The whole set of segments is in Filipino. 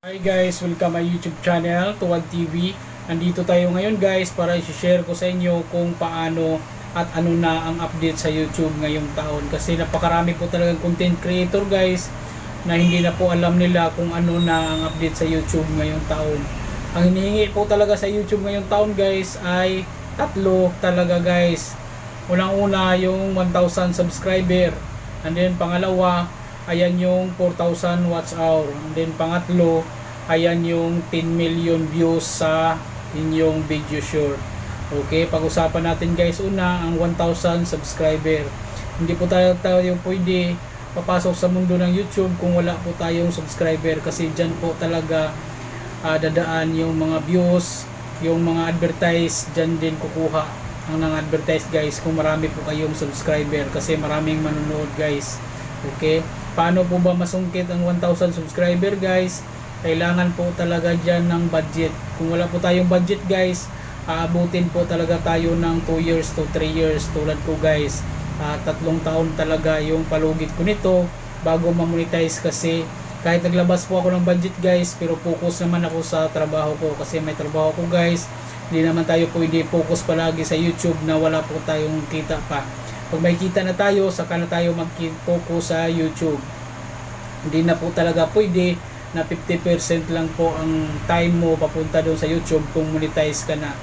Hi guys, welcome my YouTube channel, Tuwag TV. Nandito tayo ngayon guys para i-share ko sa inyo kung paano at ano na ang update sa YouTube ngayong taon. Kasi napakarami po talagang content creator guys na hindi na po alam nila kung ano na ang update sa YouTube ngayong taon. Ang hinihingi po talaga sa YouTube ngayong taon guys ay tatlo talaga guys. Unang-una yung 1,000 subscriber. And then pangalawa, ayan yung 4,000 watch hour. And then pangatlo, ayan yung 10 million views sa inyong video short. Okay, pag-usapan natin guys una ang 1,000 subscriber. Hindi po tayo, tayo pwede papasok sa mundo ng YouTube kung wala po tayong subscriber kasi dyan po talaga ah, dadaan yung mga views, yung mga advertise, dyan din kukuha ang nang advertise guys kung marami po kayong subscriber kasi maraming manonood guys. Okay? Paano po ba masungkit ang 1,000 subscriber guys? Kailangan po talaga dyan ng budget. Kung wala po tayong budget guys, aabutin po talaga tayo ng 2 years to 3 years tulad ko guys. Ah, tatlong taon talaga yung palugit ko nito bago ma-monetize kasi kahit naglabas po ako ng budget guys pero focus naman ako sa trabaho ko kasi may trabaho ko guys hindi naman tayo pwede focus palagi sa YouTube na wala po tayong kita pa pag may kita na tayo saka na tayo mag-focus sa YouTube. Hindi na po talaga pwede na 50% lang po ang time mo papunta doon sa YouTube kung monetize ka na.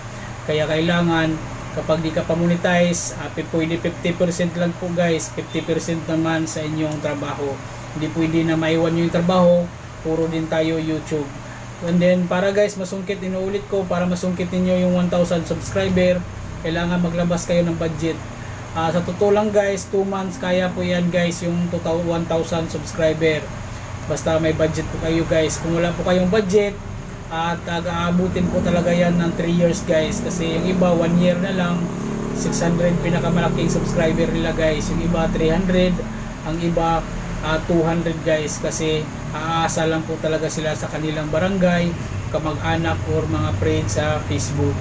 Kaya kailangan kapag di ka pa monetize uh, pwede 50% lang po guys. 50% naman sa inyong trabaho. Hindi pwede na maiwan yung trabaho puro din tayo YouTube. And then para guys masungkit inuulit ko para masungkit ninyo yung 1000 subscriber kailangan maglabas kayo ng budget Ah, sa totoo lang guys 2 months kaya po yan guys yung 1,000 subscriber. Basta may budget po kayo guys. Kung wala po kayong budget at aabutin po talaga yan ng 3 years guys kasi yung iba 1 year na lang 600 pinakamalaking subscriber nila guys. Yung iba 300 ang iba ah, 200 guys kasi aasa lang po talaga sila sa kanilang barangay kamag-anak or mga friends sa Facebook.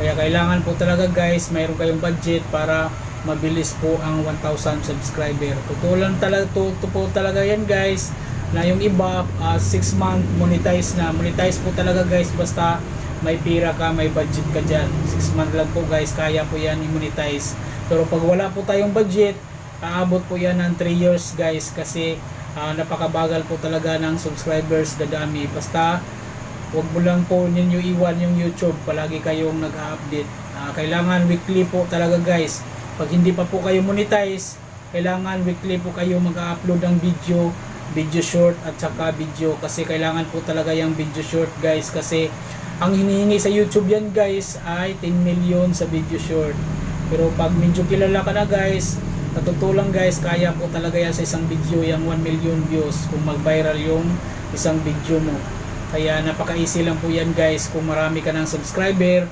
Kaya kailangan po talaga guys mayroon kayong budget para mabilis po ang 1,000 subscriber totoo lang talaga to, to po talaga yan guys na yung iba 6 month monetize na monetize po talaga guys basta may pira ka may budget ka dyan 6 month lang po guys kaya po yan i-monetize pero pag wala po tayong budget aabot po yan ng 3 years guys kasi ah, napakabagal po talaga ng subscribers dadami basta Huwag mo lang po ninyo iwan yung YouTube. Palagi kayong nag-update. Ah, kailangan weekly po talaga guys. Pag hindi pa po kayo monetize, kailangan weekly po kayo mag-upload ng video, video short at saka video kasi kailangan po talaga yung video short guys kasi ang hinihingi sa YouTube yan guys ay 10 million sa video short. Pero pag medyo kilala ka na guys, natutulang guys, kaya po talaga yan sa isang video yung 1 million views kung mag-viral yung isang video mo. Kaya napaka-easy lang po yan guys kung marami ka ng subscriber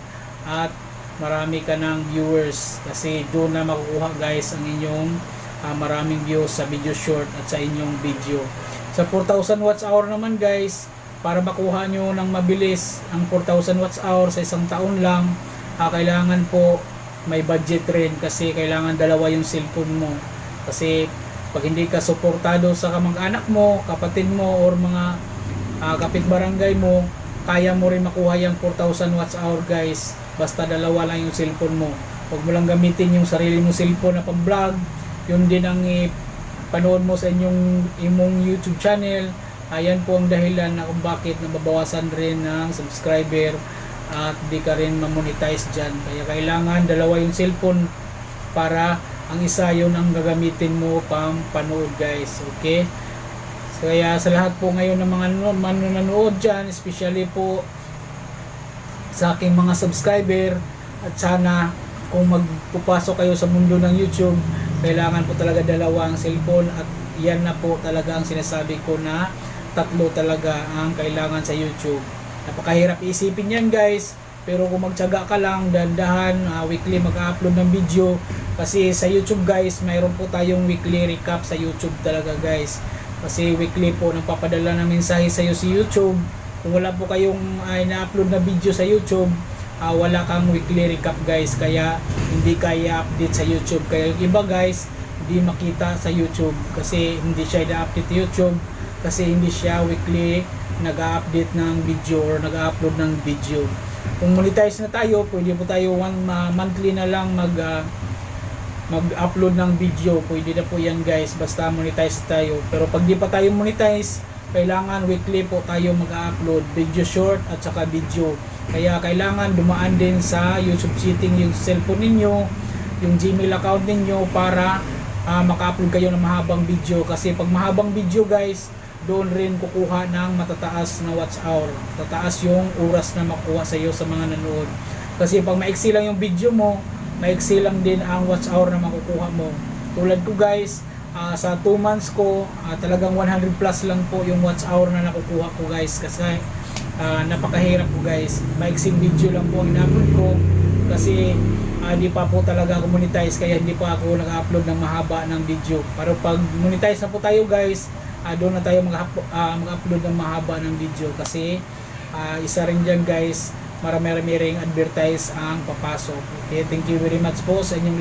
at marami ka ng viewers kasi doon na makukuha guys ang inyong ah, maraming views sa video short at sa inyong video. Sa 4,000 watts hour naman guys, para makuha nyo ng mabilis ang 4,000 watts hour sa isang taon lang, ah, kailangan po may budget rin kasi kailangan dalawa yung cellphone mo. Kasi pag hindi ka suportado sa kamag-anak mo, kapatid mo, or mga uh, kapitbarangay mo, kaya mo rin makuha yung 4,000 watts hour guys. Basta dalawa lang yung cellphone mo. Huwag mo lang gamitin yung sarili mong cellphone na pang-vlog. Yun din ang panood mo sa inyong imong YouTube channel. Ayan po ang dahilan na kung bakit nababawasan rin ng subscriber at di ka rin mamonetize dyan. Kaya kailangan dalawa yung cellphone para ang isa yun ang gagamitin mo pang panood guys. Okay? Kaya sa lahat po ngayon ng mga nano- manonood dyan, especially po sa aking mga subscriber at sana kung magpupasok kayo sa mundo ng YouTube, kailangan po talaga dalawa ang cellphone at yan na po talaga ang sinasabi ko na tatlo talaga ang kailangan sa YouTube. Napakahirap isipin yan guys, pero kung magtyaga ka lang, dandahan, ah, weekly mag-upload ng video kasi sa YouTube guys, mayroon po tayong weekly recap sa YouTube talaga guys. Kasi weekly po nagpapadala ng mensahe sa iyo si YouTube. Kung wala po kayong ay na-upload na video sa YouTube, ah, wala kang weekly recap guys. Kaya hindi kaya update sa YouTube. Kaya yung iba guys, hindi makita sa YouTube kasi hindi siya na-update YouTube. kasi hindi siya weekly nag-update ng video or nag-upload ng video. Kung monetize na tayo, pwede po tayo one monthly na lang mag ah, mag-upload ng video. Pwede na po yan guys, basta monetize tayo. Pero pag di pa tayo monetize, kailangan weekly po tayo mag-upload video short at saka video. Kaya kailangan dumaan din sa YouTube setting yung cellphone ninyo, yung Gmail account ninyo para ah, maka-upload kayo ng mahabang video. Kasi pag mahabang video guys, doon rin kukuha ng matataas na watch hour. Tataas yung oras na makuha sa iyo sa mga nanood. Kasi pag maiksi lang yung video mo, maiksi lang din ang watch hour na makukuha mo. Tulad ko guys, ah, sa 2 months ko, ah, talagang 100 plus lang po yung watch hour na nakukuha ko guys. Kasi ah, napakahirap po guys. Maiksing video lang po ang in-upload ko. Kasi ah, di pa po talaga ako monetize kaya hindi pa ako nag-upload ng mahaba ng video. Pero pag monetize na po tayo guys, ah, doon na tayo mag-up- mag-upload ng mahaba ng video kasi ah, isa rin dyan guys marami-rami advertise ang papasok. Okay, thank you very much po sa inyong